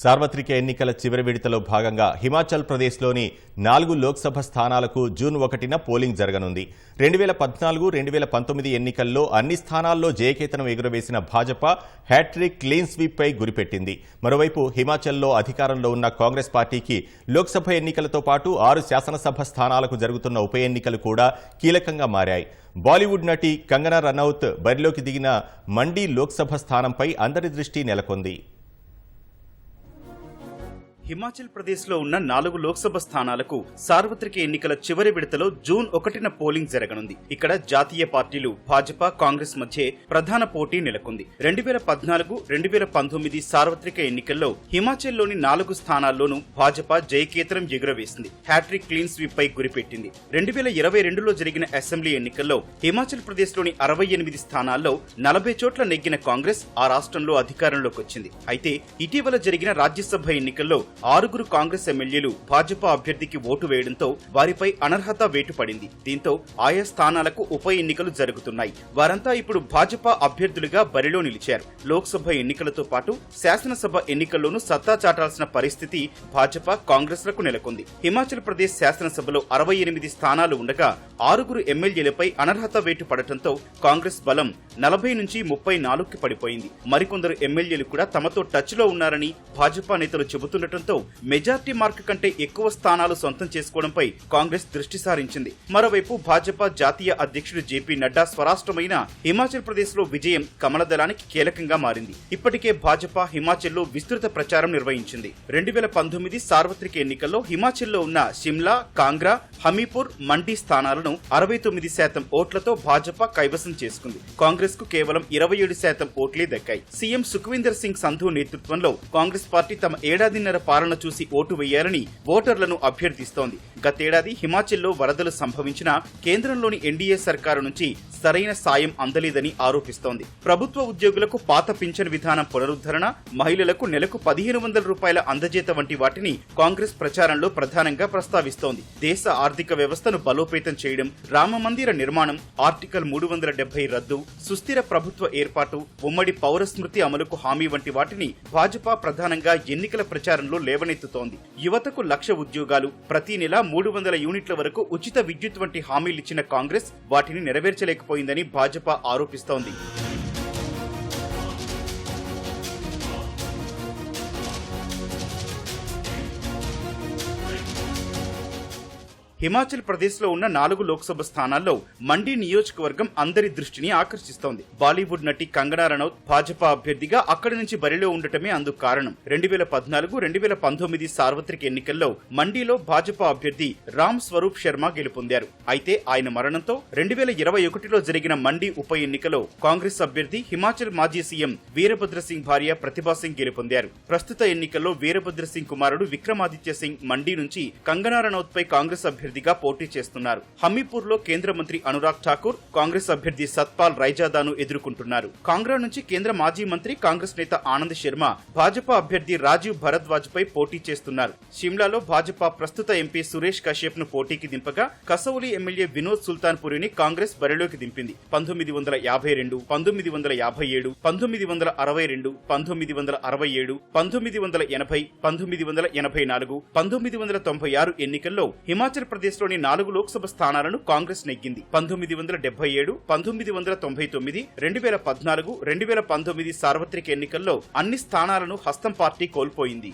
సార్వత్రిక ఎన్నికల చివరి విడతలో భాగంగా హిమాచల్ ప్రదేశ్లోని నాలుగు లోక్సభ స్థానాలకు జూన్ ఒకటిన పోలింగ్ జరగనుంది. రెండు వేల పద్నాలుగు రెండు వేల పంతొమ్మిది ఎన్నికల్లో అన్ని స్థానాల్లో జయకేతనం ఎగురవేసిన భాజపా హ్యాట్రిక్ క్లీన్ స్వీప్పై గురిపెట్టింది. మరోవైపు హిమాచల్లో అధికారంలో ఉన్న కాంగ్రెస్ పార్టీకి లోక్సభ ఎన్నికలతో పాటు ఆరు శాసనసభ స్థానాలకు జరుగుతున్న ఉప ఎన్నికలు కూడా కీలకంగా మారాయి. బాలీవుడ్ నటి కంగనా రనౌత్ బరిలోకి దిగిన మండీ లోక్సభ స్థానంపై అందరి దృష్టి నెలకొంది. హిమాచల్ ప్రదేశ్లో ఉన్న నాలుగు లోక్సభ స్థానాలకు సార్వత్రిక ఎన్నికల చివరి విడతలో జూన్ ఒకటిన పోలింగ్ జరగనుంది. ఇక్కడ జాతీయ పార్టీలు భాజపా కాంగ్రెస్ మధ్య ప్రధాన పోటీ నెలకొంది. రెండు వేల పద్నాలుగు రెండు వేల పంతొమ్మిది సార్వత్రిక ఎన్నికల్లో హిమాచల్లోని నాలుగు స్థానాల్లోనూ భాజపా జయకేతరం ఎగురవేసింది. హ్యాట్రిక్ క్లీన్ స్వీప్ పై గురిపెట్టింది. రెండు వేల ఇరవై రెండులో జరిగిన అసెంబ్లీ ఎన్నికల్లో హిమాచల్ ప్రదేశ్లోని అరవై ఎనిమిది స్థానాల్లో నలభై చోట్ల నెగ్గిన కాంగ్రెస్ ఆ రాష్ట్రంలో అధికారంలోకి వచ్చింది. అయితే ఇటీవల జరిగిన రాజ్యసభ ఎన్నికల్లో ఆరుగురు కాంగ్రెస్ ఎమ్మెల్యేలు భాజపా అభ్యర్థికి ఓటు వేయడంతో వారిపై అనర్హత వేటు పడింది దీంతో ఆయా స్థానాలకు ఉప ఎన్నికలు జరుగుతున్నాయి. వారంతా ఇప్పుడు భాజపా అభ్యర్థులుగా బరిలో నిలిచారు. లోక్సభ ఎన్నికలతో పాటు శాసనసభ ఎన్నికల్లోనూ సత్తా చాటాల్సిన పరిస్థితి భాజపా కాంగ్రెస్లకు నెలకొంది. హిమాచల్ ప్రదేశ్ శాసనసభలో అరవై ఎనిమిది స్థానాలు ఉండగా ఆరుగురు ఎమ్మెల్యేలపై అనర్హత వేటు పడటంతో కాంగ్రెస్ బలం నలభై నుంచి ముప్పై నాలుగుకి పడిపోయింది. మరికొందరు ఎమ్మెల్యేలు కూడా తమతో టచ్లో ఉన్నారని భాజపా నేతలు చెబుతుండటం రావడంతో మెజార్టీ మార్క్ కంటే ఎక్కువ స్థానాలు సొంతం చేసుకోవడంపై కాంగ్రెస్ దృష్టి సారించింది. మరోవైపు భాజపా జాతీయ అధ్యక్షుడు జేపీ నడ్డా స్వరాష్ట్రమైన హిమాచల్ ప్రదేశ్లో విజయం కమలదళానికి కీలకంగా మారింది. ఇప్పటికే భాజపా హిమాచల్లో విస్తృత ప్రచారం నిర్వహించింది. రెండు వేల పంతొమ్మిది సార్వత్రిక ఎన్నికల్లో హిమాచల్లో ఉన్న సిమ్లా కాంగ్రా హమీపూర్ మండి స్థానాలను అరవై తొమ్మిది శాతం ఓట్లతో భాజపా కైవసం చేసుకుంది. కాంగ్రెస్కు కేవలం ఇరవై ఏడు శాతం ఓట్లే దక్కాయి. సీఎం సుఖ్వీందర్ సింగ్ సంధు నేతృత్వంలో కాంగ్రెస్ పార్టీ తమ ఏడాదిన్నర పాలన చూసి ఓటు వేయాలని ఓటర్లను అభ్యర్థిస్తోంది. గతేడాది హిమాచల్లో వరదలు సంభవించిన కేంద్రంలోని ఎన్డీఏ సర్కారు నుంచి సరైన సాయం అందలేదని ఆరోపిస్తోంది. ప్రభుత్వ ఉద్యోగులకు పాత పింఛన్ విధానం పునరుద్ధరణ మహిళలకు నెలకు పదిహేను వందల రూపాయల అందజేత వంటి వాటిని కాంగ్రెస్ ప్రచారంలో ప్రధానంగా ప్రస్తావిస్తోంది. దేశ ఆర్థిక వ్యవస్థను బలోపేతం చేయడం రామ మందిర నిర్మాణం ఆర్టికల్ మూడు వందల డెబ్బై రద్దు సుస్థిర ప్రభుత్వ ఏర్పాటు ఉమ్మడి పౌర స్మృతి అమలుకు హామీ వంటి వాటిని భాజపా ప్రధానంగా ఎన్నికల ప్రచారంలో లేవనెత్తుతోంది. యువతకు లక్ష ఉద్యోగాలు. ప్రతి నెల మూడు వందల యూనిట్ల వరకు ఉచిత విద్యుత్ వంటి హామీలిచ్చిన కాంగ్రెస్ వాటిని నెరవేర్చలేకపోయిందని భాజపా ఆరోపిస్తోంది. హిమాచల్ ప్రదేశ్లో ఉన్న నాలుగు లోక్సభ స్థానాల్లో మండి నియోజకవర్గం అందరి దృష్టిని ఆకర్షిస్తోంది. బాలీవుడ్ నటి కంగనా రనౌత్ భాజపా అభ్యర్థిగా అక్కడి నుంచి బరిలో ఉండటమే అందుకు కారణం. రెండు వేల పద్నాలుగు రెండు వేల పంతొమ్మిది సార్వత్రిక ఎన్నికల్లో మండీలో భాజపా అభ్యర్థి రామ్ స్వరూప్ శర్మ గెలుపొందారు. అయితే ఆయన మరణంతో రెండు వేల ఇరవై ఒకటిలో జరిగిన మండి ఉప ఎన్నికలో కాంగ్రెస్ అభ్యర్థి హిమాచల్ మాజీ సీఎం వీరభద్ర సింగ్ భార్య ప్రతిభా సింగ్ గెలుపొందారు. ప్రస్తుత ఎన్నికల్లో వీరభద్ర సింగ్ కుమారుడు విక్రమాదిత్య సింగ్ మండీ నుంచి కంగనా రనౌత్ పై కాంగ్రెస్ అభ్యర్థిగా పోటీ చేస్తున్నారు. హమీపూర్లో కేంద్ర మంత్రి అనురాగ్ ఠాకూర్ కాంగ్రెస్ అభ్యర్థి సత్పాల్ రైజాదాను ఎదుర్కొంటున్నారు. కాంగ్రా నుంచి కేంద్ర మాజీ మంత్రి కాంగ్రెస్ నేత ఆనంద్ శర్మ భాజపా అభ్యర్థి రాజీవ్ భరద్వాజ్ పై పోటీ చేస్తున్నారు. షిమ్లాలో భాజపా ప్రస్తుత ఎంపీ సురేష్ కశ్యప్ను పోటీకి దింపగా కసౌలి ఎమ్మెల్యే వినోద్ సుల్తాన్ పురిని కాంగ్రెస్ బరిలోకి దింపింది. పంతొమ్మిది వందల యాభై రెండు పంతొమ్మిది వందల యాభై ఏడు పంతొమ్మిది వందల అరవై రెండు పంతొమ్మిది వందల అరవై ఏడు పంతొమ్మిది వందల ఎనభై పంతొమ్మిది వందల ఎనభై నాలుగు పంతొమ్మిది వందల తొంభై ఆరు ఎన్నికల్లో హిమాచల్ ప్రదేశ్ లోని నాలుగు లోక్సభ స్థానాలను కాంగ్రెస్ నెగ్గింది. పంతొమ్మిది వందల డెబ్బై ఏడు పంతొమ్మిది వందల తొంభై తొమ్మిది రెండు వేల పద్నాలుగు రెండు వేల పంతొమ్మిది సార్వత్రిక ఎన్నికల్లో అన్ని స్థానాలను హస్తం పార్టీ కోల్పోయింది.